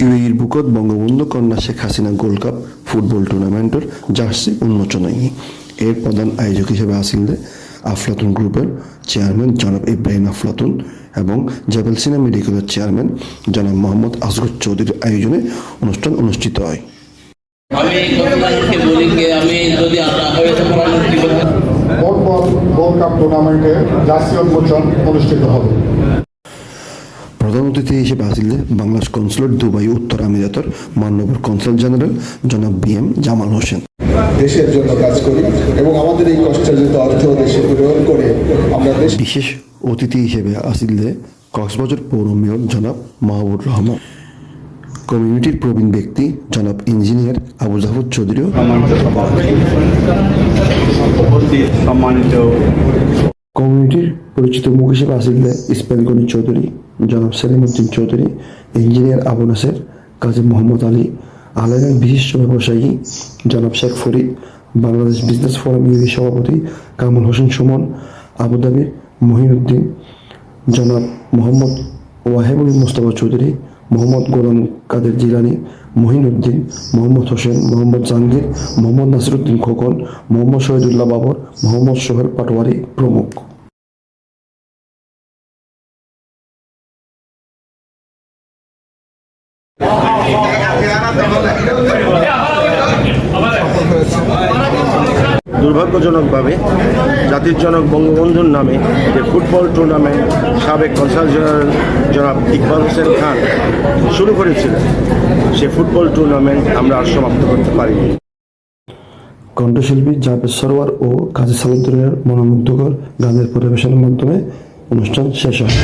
ইউএইর বুকত বঙ্গবন্ধু কন্যা Sheikh Hasina gold cup football টুর্নামেন্টের জার্সি উন্মোচন এর প্রধান আয়োজক হিসেবে আসিলে আফলাতুন গ্রুপের চেয়ারম্যান জনাব ইব্রাহিম আফলাতুন এবং জাবেলসিনা মেডিকেলের চেয়ারম্যান জনাব মোহাম্মদ আসগর চৌধুরীর আয়োজনে অনুষ্ঠান অনুষ্ঠিত হয়। আমি বলি যে আমি যদি ফুটবল গোল্ড কাপ টুর্নামেন্টের জাতীয় উন্মোচন অনুষ্ঠিত হবে। প্রধান অতিথি হিসেবে আসিলে বাংলাদেশ কনসুলেট দুবাই উত্তর আমিরাতের মাননীয় কনসাল জেনারেল জনাব বি এম জামাল হোসেন। দেশের জন্য কাজ করি এবং আমাদের এই কষ্টার্জিত অর্থ দেশে বিনিয়োগ করে আমরা দেশ বিশেষ অতিথি হিসেবে আসিলে কক্সবাজার পৌর মেয়র জনাব মাহবুব রহমান কমিউনিটির প্রবীণ ব্যক্তি জনাব ইঞ্জিনিয়ার আবু জাফর চৌধুরীও। সম্মানিত কমিউনিটির পরিচিত মুখ হিসেবে আসিলে ইসমাইল গনি চৌধুরী, জনাব সেলিম উদ্দিন চৌধুরী, ইঞ্জিনিয়ার আবু নাসের, কাজী মোহাম্মদ আলী আলাইনের বিশিষ্ট ব্যবসায়ী, জনাব Sheikh Farid, Bangladesh business forum U B সভাপতি কামল হোসেন সুমন আবুধাবির মহিউদ্দিন জনাব মোহাম্মদ ওয়াহেবুল মোস্তফা চৌধুরী মোহাম্মদ গোলাম কাদের জিলানি, মহিনুদ্দিন, মোহাম্মদ হোসেন, মোহাম্মদ জাহাঙ্গীর, মোহাম্মদ নাসিরুদ্দিন খোকন, মোহাম্মদ শহীদুল্লাহ বাবর, মোহাম্মদ সোহেল পাটোয়ারি প্রমুখ। দুর্ভাগ্যজনকভাবে জাতির জনক বঙ্গবন্ধুর নামে যে ফুটবল টুর্নামেন্ট সাবেক কনসাল জনাব ইকবাল হোসেন খান শুরু করেছিলেন, সে ফুটবল টুর্নামেন্ট আমরা আর সমাপ্ত করতে পারিনি। কণ্ঠশিল্পী জাভেদ সরোয়ার ও কাজী সালুদ্দিনের মনোমুগ্ধকর গানের পরিবেশনের মাধ্যমে অনুষ্ঠান শেষ হয়।